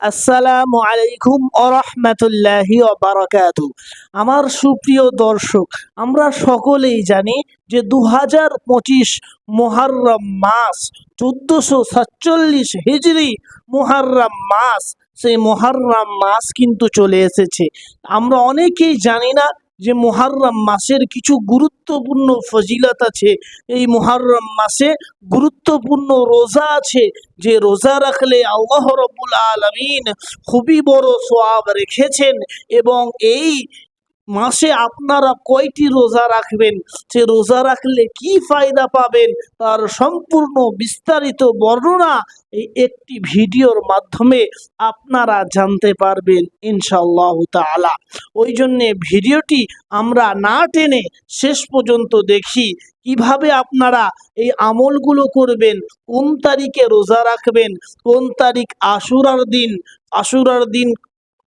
আসসালামু আলাইকুম আরহামতুল্লাহি বারাকাতু আমার সুপ্রিয় দর্শক, আমরা সকলেই জানি যে দু হাজার পঁচিশ মোহারম মাস, চোদ্দোশো সাতচল্লিশ হিজড়ি মোহারম মাস, সেই মোহারম মাস কিন্তু চলে এসেছে। আমরা অনেকেই জানি না যে মোহারম মাসের কিছু গুরুত্বপূর্ণ ফজিলত আছে, এই মোহারম মাসে গুরুত্বপূর্ণ রোজা আছে, যে রোজা রাখলে আল্লাহ রবুল আলমিন খুবই বড় সোয়াব রেখেছেন এবং এই মাসে আপনারা কয়টি রোজা রাখবেন? সে রোজা রাখলে কি ফায়দা পাবেন? তার সম্পূর্ণ বিস্তারিত বর্ণনা এই একটি ভিডিওর মাধ্যমে আপনারা জানতে পারবেন ইনশাল্লাহ তাআলা। ওই জন্যে ভিডিওটি আমরা না টেনে শেষ পর্যন্ত দেখি, কীভাবে আপনারা এই আমলগুলো করবেন, কোন তারিখে রোজা রাখবেন, কোন তারিখ আশুরার দিন আশুরার দিন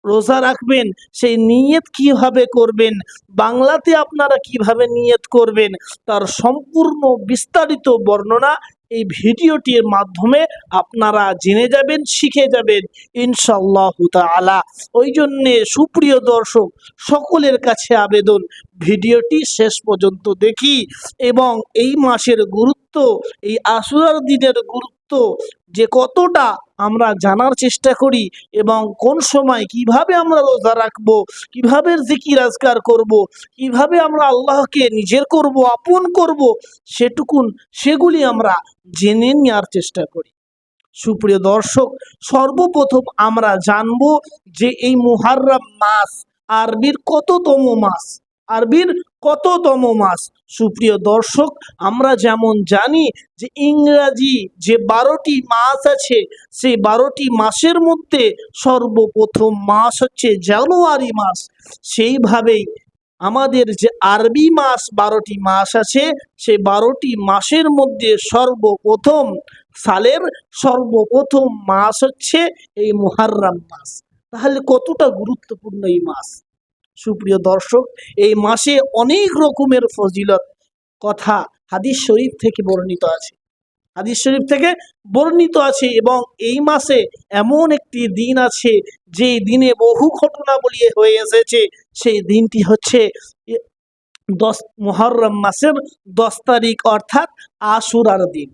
রোজা রাখবেন, সেই নিয়ত কীভাবে করবেন, বাংলাতে আপনারা কীভাবে নিয়ত করবেন, তার সম্পূর্ণ বিস্তারিত বর্ণনা এই ভিডিওটির মাধ্যমে আপনারা জেনে যাবেন, শিখে যাবেন ইনশাল্লাহ তাআলা। ওই জন্যে সুপ্রিয় দর্শক, সকলের কাছে আবেদন, ভিডিওটি শেষ পর্যন্ত দেখি এবং এই মাসের গুরুত্ব, এই আশুরার দিনের গুরুত্ব যে কতটা আমরা জানার চেষ্টা করি এবং কোন সময় কীভাবে আমরা রোজা রাখব, কীভাবে জিকির আজকার করব, কীভাবে আমরা আল্লাহকে নিজের করব, আপন করব, সেটুকুন, সেগুলি আমরা জেনে নেওয়ার চেষ্টা করি। সুপ্রিয় দর্শক, সর্বপ্রথম আমরা জানব যে এই মুহাররম মাস, আরবির কততম মাস? আরবির কততম মাস সুপ্রিয় দর্শক, আমরা যেমন জানি যে ইংরাজি যে বারোটি মাস আছে, সেই বারোটি মাসের মধ্যে সর্বপ্রথম মাস হচ্ছে জানুয়ারি মাস। সেইভাবেই আমাদের যে আরবি মাস বারোটি মাস আছে, সেই বারোটি মাসের মধ্যে সর্বপ্রথম সালের সর্বপ্রথম মাস হচ্ছে এই মুহাররম মাস। তাহলে কতটা গুরুত্বপূর্ণ এই মাস? সুপ্রিয় দর্শক, এই মাসে অনেক রকমের ফজিলত কথা হাদিস শরীফ থেকে বর্ণিত আছে। হাদিস শরীফ থেকে বর্ণিত আছে এবং এই মাসে এমন একটি দিন আছে যে দিনে বহু ঘটনাবলী হয়ে এসেছে। সেই দিনটি হচ্ছে দশ মহরম মাসের দশ তারিখ, অর্থাৎ আশুরার দিন।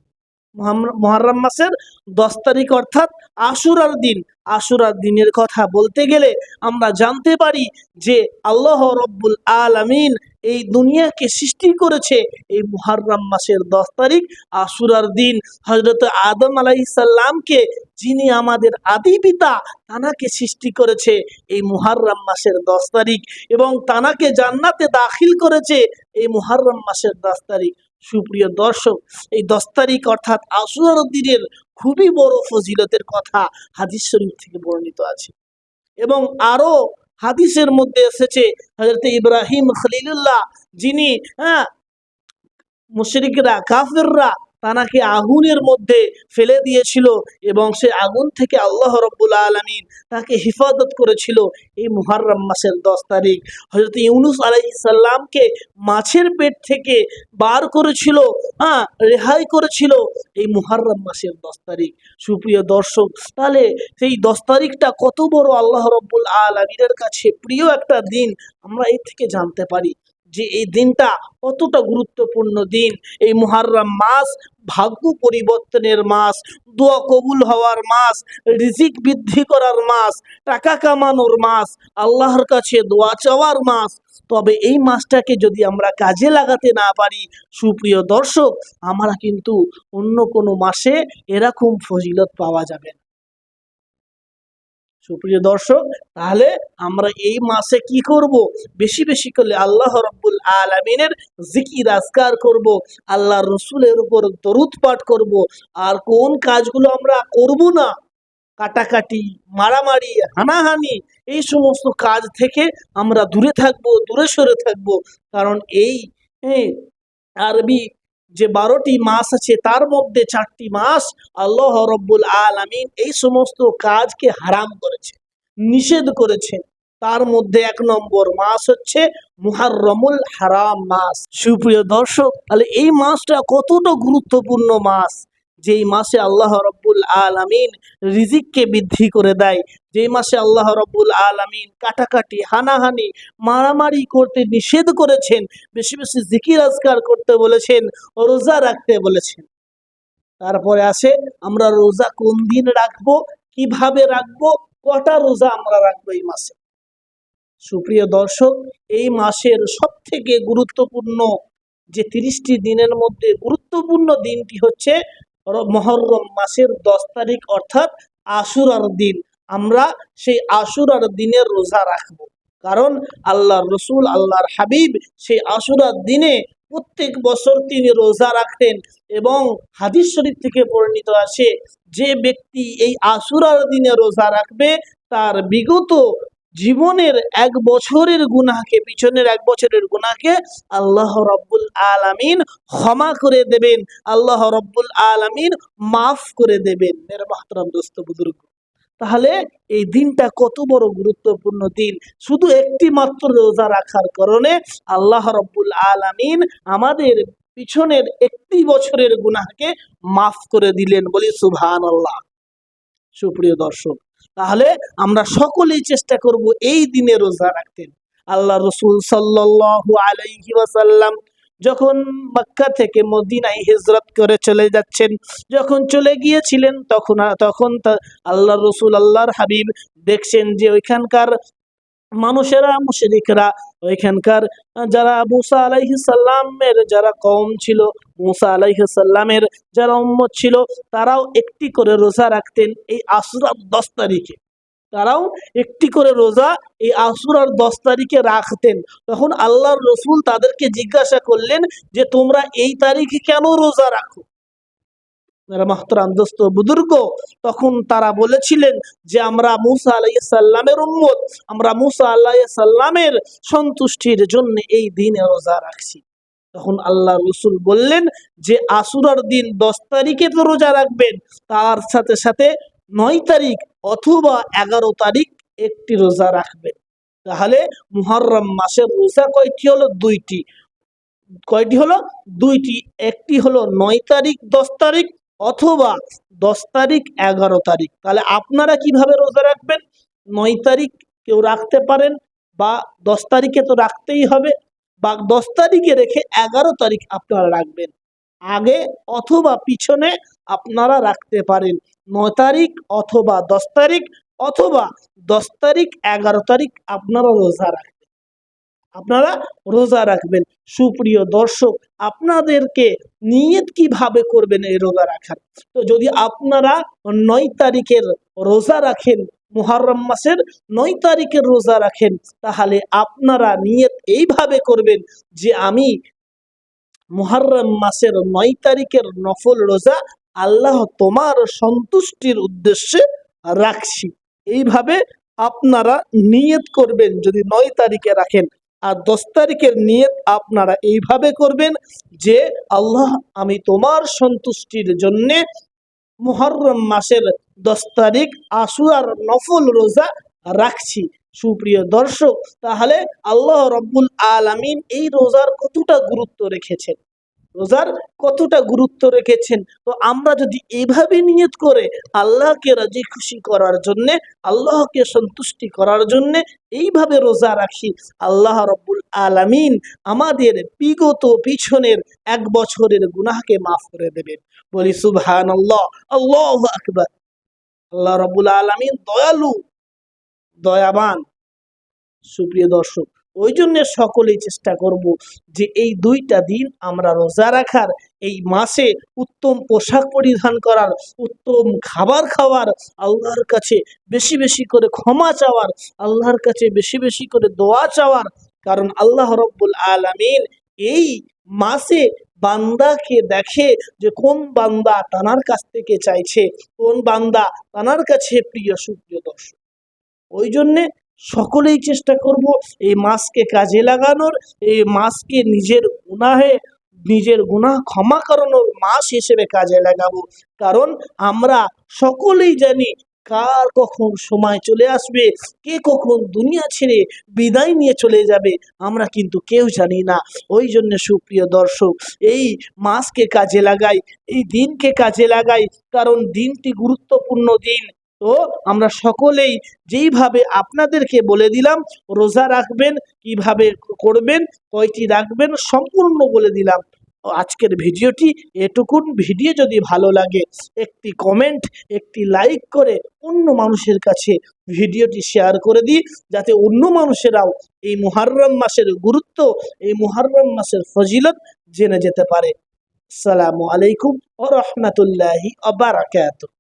মহরম মাসের দশ তারিখ অর্থাৎ আশুরার দিন। আশুরার দিনের কথা বলতে গেলে আমরা জানতে পারি যে আল্লাহ রব্বুল আলামিন এই দুনিয়াকে সৃষ্টি করেছে এই মুহাররম মাসের দশ তারিখ আশুরার দিন। হজরত আদম আলাইসাল্লামকে যিনি আমাদের আদি পিতা, তানাকে সৃষ্টি করেছে এই মুহাররম মাসের দশ তারিখ এবং তানাকে জান্নাতে দাখিল করেছে এই মুহাররম মাসের দশ তারিখ। সুপ্রিয় দর্শক, এই দশ তারিখ অর্থাৎ আসুরার দিনের খুবই বড় ফজিলতের কথা হাদিস শরীফ থেকে বর্ণিত আছে। এবং আরও হাদিসের মধ্যে এসেছে হজরত ইব্রাহিম খলিলুল্লাহ যিনি হ্যাঁ মুশরিকরা, কাফেররা তানাকে আগুনের মধ্যে ফেলে দিয়েছিল এবং সে আগুন থেকে আল্লাহ রব্বুল আলমিন তাকে হিফাজত করেছিল এই মুহাররম মাসের দশ তারিখ। হজরত ইউনুস আলাইসাল্লামকে মাছের পেট থেকে বার করেছিল হ্যাঁ রেহাই করেছিল এই মুহাররম মাসের দশ তারিখ। সুপ্রিয় দর্শক, তাহলে সেই দশ তারিখটা কত বড় আল্লাহ রব্বুল আলমিনের কাছে প্রিয় একটা দিন আমরা এর থেকে জানতে পারি। যে এই দিনটা কতটা গুরুত্বপূর্ণ দিন। এই মুহাররম মাস ভাগ্য পরিবর্তনের মাস, দোয়া কবুল হওয়ার মাস, রিজিক বৃদ্ধি করার মাস, টাকা কামানোর মাস, আল্লাহর কাছে দোয়া চাওয়ার মাস। তবে এই মাসটাকে যদি আমরা কাজে লাগাতে না পারি, সুপ্রিয় দর্শক, আমরা কিন্তু অন্য কোনো মাসে এরকম ফজিলত পাওয়া যাবে না। সুপ্রিয় দর্শক, তাহলে আমরা এই মাসে কি করব? বেশি বেশি করলে আল্লাহ রব্বুল আলমিনের জিকির আজকার করব, আল্লাহ রসুলের উপর দরুদ পাঠ করব। আর কোন কাজগুলো আমরা করব না? কাটাকাটি, মারামারি, হানাহানি, এই সমস্ত কাজ থেকে আমরা দূরে থাকব, দূরে সরে থাকব। কারণ এই আরবি যে বারোটি মাস আছে, তার মধ্যে চারটি মাস আল্লাহ রব্বুল আলমিন এই সমস্ত কাজকে হারাম করেছে, নিষেধ করেছে। তার মধ্যে এক নম্বর মাস হচ্ছে মুহারমুল হারাম মাস। সুপ্রিয় দর্শক, তাহলে এই মাসটা কতটা গুরুত্বপূর্ণ মাস? যেই মাসে আল্লাহ রব্বুল আলামিন রিজিককে বৃদ্ধি করে দেয়, যেই মাসে আল্লাহ রব্বুল আলামিন কাটাকাটি, হানাহানি, মারামারি করতে নিষেধ করেছেন, বেশি বেশি জিকির আজকার করতে বলেছেন, রোজা রাখতে বলেছেন। তারপরে আসে, আমরা রোজা কোন দিন রাখব, কীভাবে রাখব, কটা রোজা আমরা রাখব এই মাসে? সুপ্রিয় দর্শক, এই মাসের সব থেকে গুরুত্বপূর্ণ যে তিরিশটি দিনের মধ্যে গুরুত্বপূর্ণ দিনটি হচ্ছে মহররম মাসের দশ তারিখ অর্থাৎ আশুরার দিন। আমরা সেই আশুরার দিনের রোজা রাখব। কারণ আল্লাহর রসুল, আল্লাহর হাবিব সেই আশুরার দিনে প্রত্যেক বছর তিনি রোজা রাখতেন এবং হাদিস শরীফ থেকে বর্ণিত আছে, যে ব্যক্তি এই আশুরার দিনে রোজা রাখবে, তার বিগত জীবনের এক বছরের গুনাহকে, পিছনের এক বছরের গুনাহকে আল্লাহ রব্বুল আলামিন ক্ষমা করে দেবেন। আল্লাহ রব্বুল আলামিন মাফ করে দেবেন। মেরে দোস্ত বুজুর্গ। তাহলে এই দিনটা কত বড় গুরুত্বপূর্ণ দিন। শুধু একটি মাত্র রোজা রাখার কারণে আল্লাহ রব্বুল আলামিন আমাদের পিছনের একটি বছরের গুনাহকে মাফ করে দিলেন বলি আল্লাহ সুপ্রিয় দর্শক তাহলে আমরা সকলেই চেষ্টা করব এই দিনে রোজা রাখতে। আল্লাহ রসুল সাল্লাল্লাহু আলাইহি ওয়াসাল্লাম যখন মক্কা থেকে মদিনায় হিজরত করে চলে যাচ্ছেন, যখন চলে গিয়েছিলেন, তখন তখন আল্লাহ রসুল, আল্লাহর হাবিব দেখছেন যে ওইখানকার মানুষেরা, মুশরিকরা ওইখানকার যারা মুসা আলাইহি সাল্লামের যারা কম ছিল, মুসা আলাইহি সাল্লামের যারা উম্মত ছিল, তারাও একটি করে রোজা রাখতেন এই আশুরার দশ তারিখে। তারাও একটি করে রোজা এই আশুরার দশ তারিখে রাখতেন। তখন আল্লাহর রসুল তাদেরকে জিজ্ঞাসা করলেন যে, তোমরা এই তারিখে কেন রোজা রাখো? মাহতরাম বুজুর্গ তখন তারা বলেছিলেন যে, আমরা মুসা আলাইহিস সাল্লামের উম্মত, আমরা মুসা সাল্লামের সন্তুষ্টির জন্য এই দিনে রোজা রাখছি। তখন আল্লাহ রসুল বললেন যে, আসুরার দিন দশ তারিখে তো রোজা রাখবেন, তার সাথে সাথে নয় তারিখ অথবা এগারো তারিখ একটি রোজা রাখবেন। তাহলে মুহররম মাসের রোজা কয়টি হলো? দুইটি। কয়টি হলো? দুইটি। একটি হলো নয় তারিখ, দশ তারিখ অথবা দশ তারিখ, এগারো তারিখ। তাহলে আপনারা কীভাবে রোজা রাখবেন? নয় তারিখ কেউ রাখতে পারেন বা দশ তারিখে তো রাখতেই হবে। বা দশ তারিখে রেখে এগারো তারিখ আপনারা রাখবেন। আগে অথবা পিছনে আপনারা রাখতে পারেন। নয় তারিখ অথবা দশ তারিখ অথবা দশ তারিখ, এগারো তারিখ আপনারা রোজা রাখবেন। আপনারা রোজা রাখবেন। সুপ্রিয় দর্শক আপনাদেরকে নিয়ত কীভাবে করবেন এই রোজা রাখার? তো যদি আপনারা নয় তারিখের রোজা রাখেন, মুহররম মাসের নয় তারিখের রোজা রাখেন, তাহলে আপনারা নিয়ত এইভাবে করবেন যে আমি মুহররম মাসের নয় তারিখের নফল রোজা আল্লাহ তোমার সন্তুষ্টির উদ্দেশ্যে রাখছি। এইভাবে আপনারা নিয়ত করবেন, যদি নয় তারিখে রাখেন। আর দশ তারিখের নিয়ত আপনারা এইভাবে করবেন যে, আল্লাহ, আমি তোমার সন্তুষ্টির জন্যে মহরম মাসের দশ তারিখ আশুয়ার নফল রোজা রাখছি। সুপ্রিয় দর্শক, তাহলে আল্লাহ রব্বুল আলামিন এই রোজার কতটা গুরুত্ব রেখেছেন? রোজার কতটা গুরুত্ব রেখেছেন? তো আমরা যদি এইভাবে নিয়ত করে আল্লাহকে রাজি খুশি করার জন্যে, আল্লাহকে সন্তুষ্টি করার জন্যে এইভাবে রোজা রাখি, আল্লাহ রব্বুল আলামিন আমাদের বিগত পিছনের এক বছরের গুনাহকে মাফ করে দেবেন। বলি সুবহান আল্লাহ আল্লাহ আকবর। আল্লাহ রব্বুল আলামিন দয়ালু, দয়াবান। সুপ্রিয় দর্শক ওই জন্য সকলেই চেষ্টা করব যে এই দুইটা দিন আমরা রোজা রাখার, এই মাসে উত্তম পোশাক পরিধান করার, উত্তম খাবার খাওয়ার, আল্লাহর কাছে বেশি বেশি করে ক্ষমা চাওয়ার, আল্লাহর কাছে বেশি বেশি করে দোয়া চাওয়ার। কারণ আল্লাহ রব্বুল আলামিন এই মাসে বান্দাকে দেখে যে কোন বান্দা তানার কাছ থেকে চাইছে, কোন বান্দা তানার কাছে প্রিয় সুপ্রিয় দর্শক। ওই জন্যে সকলেই চেষ্টা করব এই মাসকে কাজে লাগানোর, এই মাসকে নিজের গুনাহে, নিজের গুনাহ ক্ষমা করানোর মাস হিসেবে কাজে লাগাবো। কারণ আমরা সকলেই জানি কার কখন সময় চলে আসবে, কে কখন দুনিয়া ছেড়ে বিদায় নিয়ে চলে যাবে, আমরা কিন্তু কেউ জানি না। ওই জন্য সুপ্রিয় দর্শক, এই মাসকে কাজে লাগাই, এই দিনকে কাজে লাগাই, কারণ দিনটি গুরুত্বপূর্ণ দিন। তো আমরা সকলেই যেইভাবে আপনাদেরকে বলে দিলাম, রোজা রাখবেন, কীভাবে করবেন, কয়টি রাখবেন সম্পূর্ণ বলে দিলাম। আজকের ভিডিওটি এটুকুন। ভিডিও যদি ভালো লাগে, একটি কমেন্ট, একটি লাইক করে অন্য মানুষের কাছে ভিডিওটি শেয়ার করে দিই, যাতে অন্য মানুষেরাও এই মুহাররম মাসের গুরুত্ব, এই মুহাররম মাসের ফজিলত জেনে যেতে পারে। আসসালামু আলাইকুম ও রহমতুল্লাহি আবারাকাতুহ